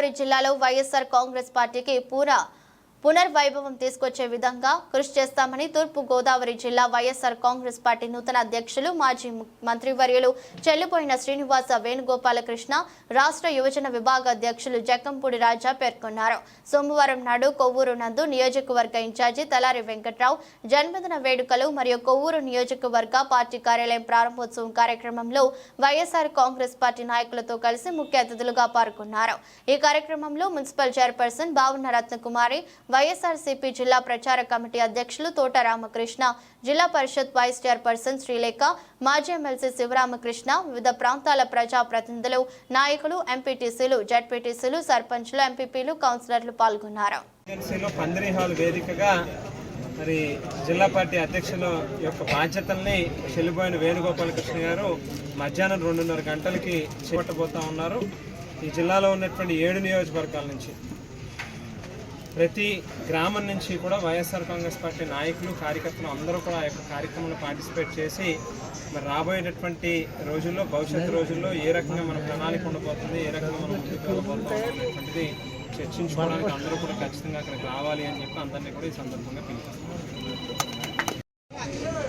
గోదావరి జిల్లాలో వైఎస్ఆర్ కాంగ్రెస్ పార్టీకి పూరా పునర్వైభవం తీసుకొచ్చే విధంగా కృషి చేస్తామని తూర్పు గోదావరి జిల్లా వైఎస్ఆర్ కాంగ్రెస్ పార్టీ నూతన అధ్యక్షులు మాజీ మంత్రివర్యులు చెల్లిపోయిన శ్రీనివాస వేణుగోపాలకృష్ణ రాష్ట్ర యువజన విభాగ అధ్యక్షులు జక్కంపూడి రాజా పేర్కొన్నారు. సోమవారం నాడు కొవ్వూరు నందు నియోజకవర్గ ఇన్ఛార్జి తలారి వెంకట్రావు జన్మదిన వేడుకలు మరియు కొవ్వూరు నియోజకవర్గ పార్టీ కార్యాలయం ప్రారంభోత్సవం కార్యక్రమంలో వైఎస్ఆర్ కాంగ్రెస్ పార్టీ నాయకులతో కలిసి ముఖ్య అతిథులుగా పాల్గొన్నారు. ఈ కార్యక్రమంలో మున్సిపల్ చైర్పర్సన్ భావన రత్నకుమారి వైఎస్ఆర్సీపీ జిల్లా ప్రచార కమిటీ అధ్యక్షులు తోట రామకృష్ణ జిల్లా పరిషత్ వైస్ చైర్పర్సన్ శ్రీలేఖ మాజీ ఎమ్మెల్సీ శివరామకృష్ణ వివిధ ప్రాంతాల ప్రజాప్రతినిధులు నాయకులు ఎంపీటీసీలు జడ్పీటీసీలు సర్పంచ్లు ఎంపీపీలు కౌన్సిలర్లు పాల్గొన్నారు. మరి జిల్లా పార్టీ అధ్యక్షుల యొక్క బాధ్యతల్ని చెల్లిపోయిన వేణుగోపాల కృష్ణ గారు మధ్యాహ్నం రెండున్నర గంటలకి చేపట్టబోతా ఉన్నారు. ఈ జిల్లాలో ఉన్నటువంటి ఏడు నియోజకవర్గాల నుంచి. ప్రతి గ్రామం నుంచి కూడా వైఎస్ఆర్ కాంగ్రెస్ పార్టీ నాయకులు కార్యకర్తలు అందరూ కూడా ఆ యొక్క కార్యక్రమంలో పార్టిసిపేట్ చేసి మరి రాబోయేటటువంటి రోజుల్లో భవిష్యత్తు రోజుల్లో ఏ రకంగా మన ప్రణాళిక ఉండబోతుంది ఏ రకంగా మనం ముందుకు అనేటువంటిది చర్చించుకోవడానికి అందరూ కూడా ఖచ్చితంగా అక్కడికి రావాలి అని చెప్పి అందరినీ కూడా ఈ సందర్భంగా పిలుస్తాం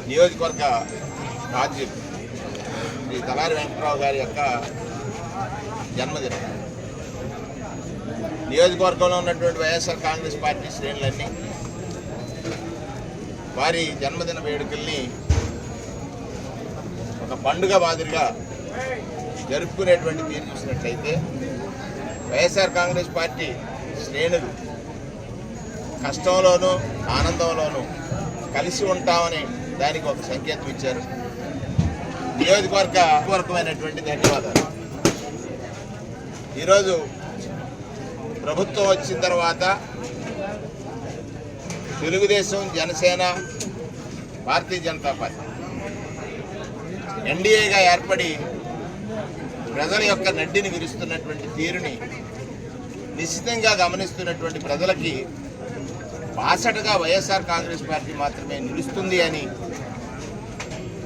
నియోజకవర్గ రాజ్యం శ్రీ తలారి వెంకటరావు గారి యొక్క జన్మదినం. నియోజకవర్గంలో ఉన్నటువంటి వైఎస్ఆర్ కాంగ్రెస్ పార్టీ శ్రేణులన్నీ వారి జన్మదిన వేడుకల్ని ఒక పండుగ మాదిరిగా జరుపుకునేటువంటి తీరు చూసినట్లయితే వైఎస్ఆర్ కాంగ్రెస్ పార్టీ శ్రేణులు కష్టంలోనూ ఆనందంలోనూ కలిసి ఉంటామని దానికి ఒక సంకేతం ఇచ్చారు. నియోజకవర్గ వర్గమైనటువంటి ధన్యవాదాలు. ఈరోజు ప్రభుత్వం వచ్చిన తర్వాత తెలుగుదేశం జనసేన భారతీయ జనతా పార్టీ ఎన్డీఏగా ఏర్పడి ప్రజల యొక్క నడ్డిని విరుస్తున్నటువంటి తీరుని నిశ్చితంగా గమనిస్తున్నటువంటి ప్రజలకి బాసటగా వైఎస్ఆర్ కాంగ్రెస్ పార్టీ మాత్రమే నిలుస్తుంది అని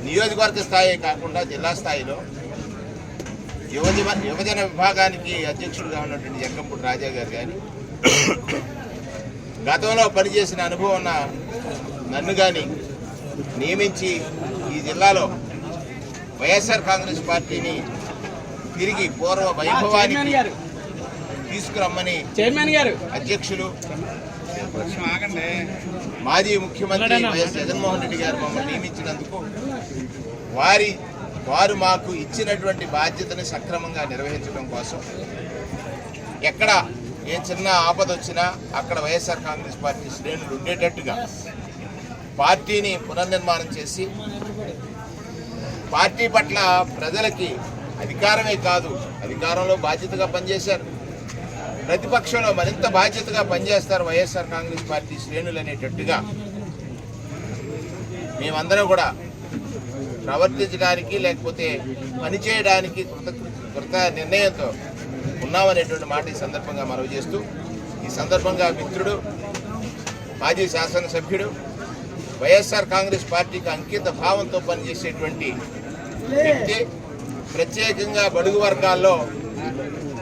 నియోజకవర్గ స్థాయి కాకుండా జిల్లా స్థాయిలో యువజన యువజన విభాగానికి అధ్యక్షుడిగా ఉన్నటువంటి జంగంపూడి రాజా గారు కానీ గతంలో పనిచేసిన అనుభవం ఉన్న నన్ను కానీ నియమించి ఈ జిల్లాలో వైఎస్ఆర్ కాంగ్రెస్ పార్టీని తిరిగి పూర్వ వైభవానికి తీసుకురమ్మని చైర్మన్ గారు. అధ్యక్షులు మాజీ ముఖ్యమంత్రి వైఎస్ జగన్మోహన్ రెడ్డి గారు మమ్మల్ని నియమించినందుకు వారి వారు మాకు ఇచ్చినటువంటి బాధ్యతని సక్రమంగా నిర్వహించడం కోసం ఎక్కడ ఏ చిన్న ఆపద వచ్చినా అక్కడ వైఎస్ఆర్ కాంగ్రెస్ పార్టీ శ్రేణులు ఉండేటట్టుగా పార్టీని పునర్నిర్మాణం చేసి పార్టీ పట్ల ప్రజలకి అధికారమే కాదు అధికారంలో బాధ్యతగా పనిచేశారు. ప్రతిపక్షంలో మరింత బాధ్యతగా పనిచేస్తారు వైఎస్ఆర్ కాంగ్రెస్ పార్టీ శ్రేణులు అనేటట్టుగా మేమందరం కూడా ప్రవర్తించడానికి లేకపోతే పనిచేయడానికి కృత కృత నిర్ణయంతో ఉన్నామనేటువంటి మాట ఈ సందర్భంగా మనవి చేస్తూ ఈ సందర్భంగా మిత్రుడు మాజీ శాసనసభ్యుడు వైఎస్ఆర్ కాంగ్రెస్ పార్టీకి అంకిత భావంతో పనిచేసేటువంటి వ్యక్తి ప్రత్యేకంగా బడుగు వర్గాల్లో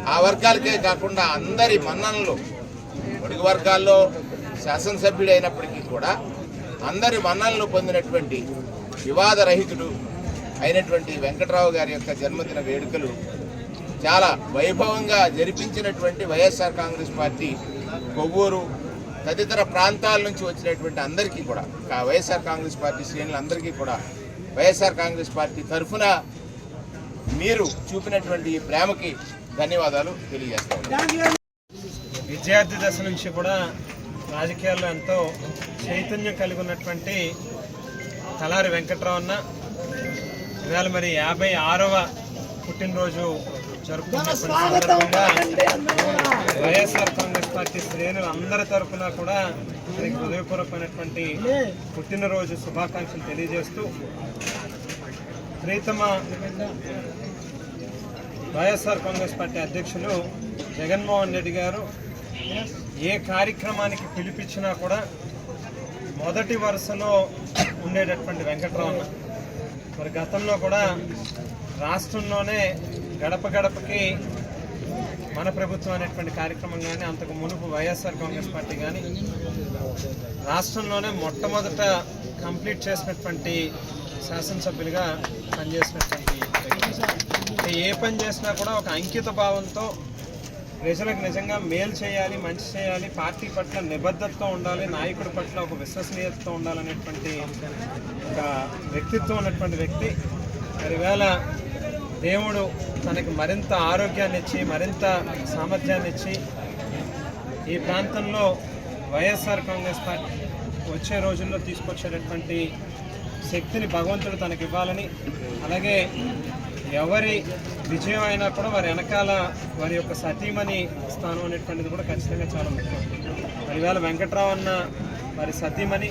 ఆ వర్గాలకే కాకుండా అందరి మన్ననలు బడుగు వర్గాల్లో శాసనసభ్యుడు అయినప్పటికీ కూడా అందరి మన్నలను పొందినటువంటి వివాదరహితుడు అయినటువంటి వెంకట్రావు గారి యొక్క జన్మదిన వేడుకలు చాలా వైభవంగా జరిపించినటువంటి వైఎస్ఆర్ కాంగ్రెస్ పార్టీ కొవ్వూరు తదితర ప్రాంతాల నుంచి వచ్చినటువంటి అందరికీ కూడా వైఎస్ఆర్ కాంగ్రెస్ పార్టీ శ్రేణులందరికీ కూడా వైఎస్ఆర్ కాంగ్రెస్ పార్టీ తరఫున మీరు చూపినటువంటి ఈ ప్రేమకి ధన్యవాదాలు తెలియజేస్తాను. విద్యార్థి దశ నుంచి కూడా రాజకీయాల్లో ఎంతో చైతన్యం కలిగి ఉన్నటువంటి తలారి వెంకట్రావు అన్న. ఇవాళ మరి యాభై ఆరవ పుట్టినరోజు జరుపుకున్నటువంటి వైఎస్ఆర్ కాంగ్రెస్ పార్టీ శ్రేణులు అందరి తరఫున కూడా హృదయపూర్వకమైనటువంటి పుట్టినరోజు శుభాకాంక్షలు తెలియజేస్తూ ప్రీతమ వైఎస్ఆర్ కాంగ్రెస్ పార్టీ అధ్యక్షులు జగన్మోహన్ రెడ్డి గారు ఏ కార్యక్రమానికి పిలిపించినా కూడా మొదటి వరుసలో ఉండేటటువంటి వెంకట్రామన్న మరి గతంలో కూడా రాష్ట్రంలోనే గడప గడపకి మన ప్రభుత్వం అనేటువంటి కార్యక్రమం కానీ అంతకు మునుపు వైఎస్ఆర్ కాంగ్రెస్ పార్టీ కానీ రాష్ట్రంలోనే మొట్టమొదట కంప్లీట్ చేసినటువంటి శాసనసభ్యులుగా పనిచేసినటువంటి ఏ పని చేసినా కూడా ఒక అంకిత భావంతో ప్రజలకు నిజంగా మేలు చేయాలి మంచి చేయాలి పార్టీ పట్ల నిబద్ధతతో ఉండాలి నాయకుడి పట్ల ఒక విశ్వసనీయతతో ఉండాలనేటువంటి ఒక వ్యక్తిత్వం ఉన్నటువంటి వ్యక్తి. ఒకవేళ దేవుడు తనకి మరింత ఆరోగ్యాన్ని ఇచ్చి మరింత సామర్థ్యాన్ని ఇచ్చి ఈ ప్రాంతంలో వైఎస్ఆర్ కాంగ్రెస్ పార్టీ వచ్చే రోజుల్లో తీసుకొచ్చేటటువంటి శక్తిని భగవంతుడు తనకి ఇవ్వాలని అలాగే ఎవరి విజయం అయినా కూడా వారి వెనకాల వారి యొక్క సతీమణి స్థానం అనేటువంటిది కూడా ఖచ్చితంగా చాలా ముఖ్యం. మరి ఇవాళ వెంకట్రావు అన్న వారి సతీమణి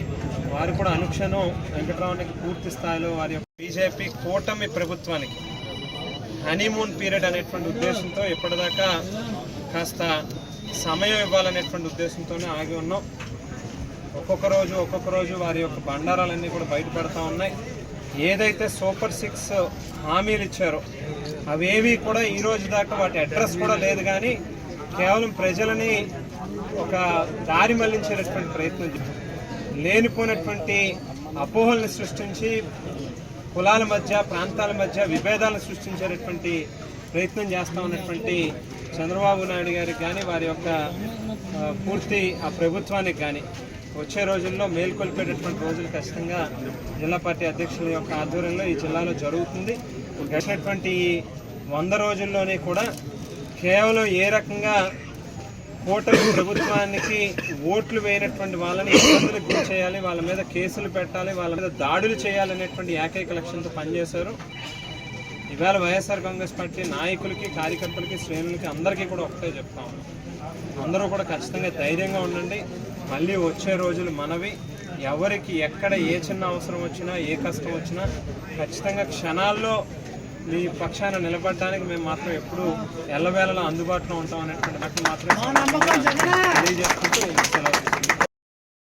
వారు కూడా అనుక్షణం వెంకట్రావునికి పూర్తి స్థాయిలో వారి యొక్క బీజేపీ కూటమి ప్రభుత్వానికి హనీమూన్ పీరియడ్ అనేటువంటి ఉద్దేశంతో ఇప్పటిదాకా కాస్త సమయం ఇవ్వాలనేటువంటి ఉద్దేశంతోనే ఆగి ఉన్నాం. ఒక్కొక్క రోజు ఒక్కొక్క రోజు వారి యొక్క బండారాలన్నీ కూడా బయటపడతా ఉన్నాయి. ఏదైతే సూపర్ సిక్స్ హామీలు ఇచ్చారో అవేవి కూడా ఈ రోజు దాకా వాటి అడ్రస్ కూడా లేదు కానీ కేవలం ప్రజలని ఒక దారి మళ్ళించేటటువంటి ప్రయత్నం లేనిపోయినటువంటి అపోహల్ని సృష్టించి కులాల మధ్య ప్రాంతాల మధ్య విభేదాలను సృష్టించేటటువంటి ప్రయత్నం చేస్తా ఉన్నటువంటి చంద్రబాబు నాయుడు గారికి కానీ వారి యొక్క పూర్తి ఆ ప్రభుత్వానికి కానీ వచ్చే రోజుల్లో మేల్కొల్పేటటువంటి రోజులు ఖచ్చితంగా జిల్లా పార్టీ అధ్యక్షుల యొక్క ఆధ్వర్యంలో ఈ జిల్లాలో జరుగుతుంది. గడిచినటువంటి వంద రోజుల్లోనే కూడా కేవలం ఏ రకంగా కూటమి ప్రభుత్వానికి ఓట్లు వేయనటువంటి వాళ్ళని ఇబ్బందులకు గురి చేయాలి వాళ్ళ మీద కేసులు పెట్టాలి వాళ్ళ మీద దాడులు చేయాలనేటువంటి ఏకైక లక్ష్యంతో పనిచేశారు. ఇవాళ వైఎస్ఆర్ కాంగ్రెస్ పార్టీ నాయకులకి కార్యకర్తలకి శ్రేణులకి అందరికీ కూడా ఒకటే చెప్తా ఉన్నాం. అందరూ కూడా ఖచ్చితంగా ధైర్యంగా ఉండండి. మళ్ళీ వచ్చే రోజులు మనవి ఎవరికి ఎక్కడ ఏ చిన్న అవసరం వచ్చినా ఏ కష్టం వచ్చినా ఖచ్చితంగా క్షణాల్లో మీ పక్షాన నిలబడడానికి మేము మాత్రం ఎప్పుడూ ఎల్లవేళలా అందుబాటులో ఉంటాం అనేటువంటి మాత్రం తెలియజేసుకుంటూ సెలవు.